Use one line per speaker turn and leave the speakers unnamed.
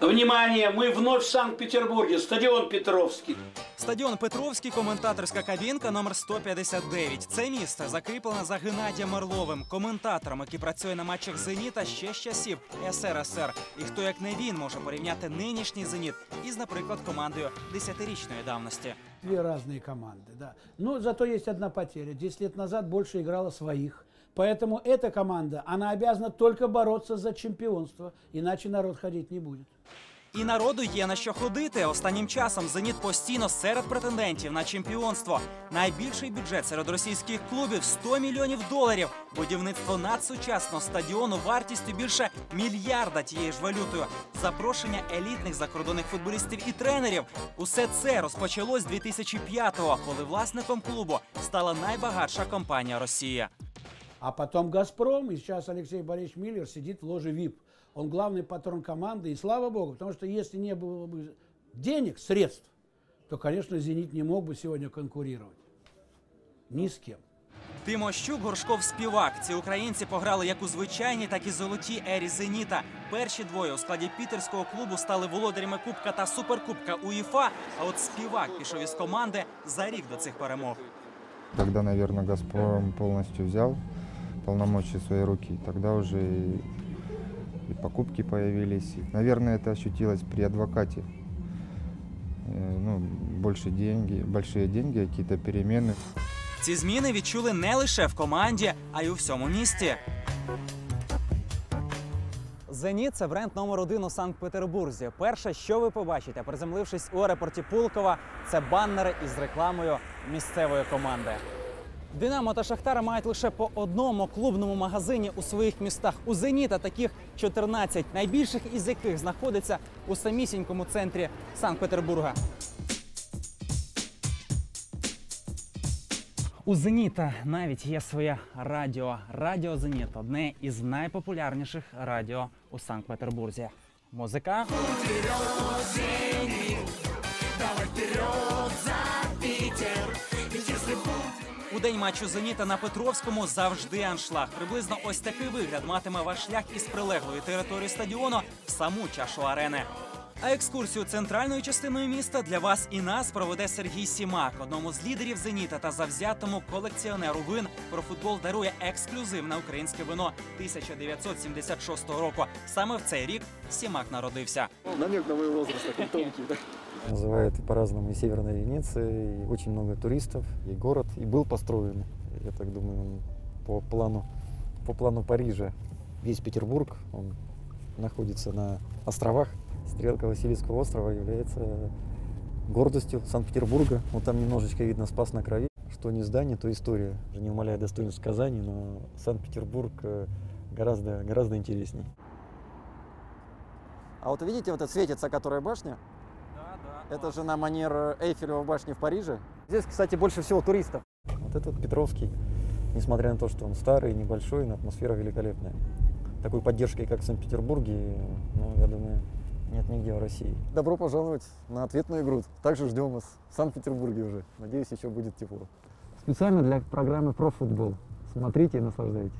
Внимание, мы вновь в Санкт-Петербурге, стадион Петровский.
Стадіон Петровський, коментаторська кабінка номер 159. Це місце закріплене за Геннадієм Орловим, коментатором, який працює на матчах Зеніта ще з часів СРСР. І хто як не він може порівняти нинішній Зеніт із, наприклад, командою 10-річної давності.
Две разные команды, да. Но зато есть одна потеря. 10 лет назад больше играла своих. Поэтому эта команда, она обязана только бороться за чемпионство, иначе народ ходить не будет.
І народу є на що ходити. Останнім часом Зеніт постійно серед претендентів на чемпіонство. Найбільший бюджет серед російських клубів 100 мільйонів доларів. Будівництво надсучасного стадіону вартістю більше мільярда тією ж валютою. Запрошення елітних закордонних футболістів і тренерів. Усе це розпочалось 2005-го, коли власником клубу стала найбагатша компанія Росії.
А потом «Газпром», и сейчас Алексей Борисович Миллер сидит в ложе ВИП. Он главный патрон команды, и слава богу, потому что если не было бы денег, средств, то, конечно, «Зенит» не мог бы сегодня конкурировать. Ни с кем.
Тимощук, Горшков, Співак. Ці українці пограли як у звичайній, так і золотій ері Зеніта. Перші двоє у складі пітерського клубу стали володарями Кубка та Суперкубка УЄФА. А от Співак пішов із команди за рік до цих перемог.
Когда, наверное, «Газпром» полностью взял полномочия в свои руки, тогда уже и, и покупки появились. Наверное, это ощутилось при адвокате. Э, Ну, больше деньги, большие деньги, какие-то перемены.
Ці зміни відчули не лише в команді, а й у всьому місті. Зеніт це бренд номер один у Санкт-Петербурзі. Перше, що ви побачите, приземлившись у аеропорті Пулкова, це баннери із рекламою місцевої команди. Динамо та Шахтар мають лише по одному клубному магазині у своїх містах. У Зеніта таких 14, найбільших із яких знаходиться у самісінькому центрі Санкт-Петербурга. У Зеніта навіть є своє радіо. Радіо Зеніт одне із найпопулярніших радіо у Санкт-Петербурзі. Музика. День матчу Зеніта на Петровському завжди аншлаг. Приблизно ось такий вигляд матиме ваш шлях із прилеглої території стадіону в саму чашу арени. А екскурсію центральною частиною міста для вас і нас проведе Сергій Сімак, одному з лідерів Зеніта та завзятому колекціонеру вин. Про футбол дарує ексклюзивне українське вино 1976 року. Саме в цей рік Сімак народився.
Намек на мой возраст тонкий.
Называют по-разному и Северная Венеция, и очень много туристов, и город, и был построен, я так думаю, он по плану, по плану Парижа. Весь Петербург, он находится на островах. Стрелка Васильевского острова является гордостью Санкт-Петербурга. Вот там немножечко видно спас на крови. Что не здание, то история. Уже не умаляя достоинств Казани, но Санкт-Петербург э, гораздо, гораздо интересней. А вот видите, вот эта светится, которая башня? Это же на манер Эйфелевой башни в Париже. Здесь, кстати, больше всего туристов. Вот этот Петровский, несмотря на то, что он старый, небольшой, но атмосфера великолепная. Такой поддержкой, как в Санкт-Петербурге, ну, я думаю, нет нигде в России. Добро пожаловать на ответную игру. Также ждем вас в Санкт-Петербурге уже. Надеюсь, еще будет тепло. Специально для программы «Профутбол». Смотрите и наслаждайтесь.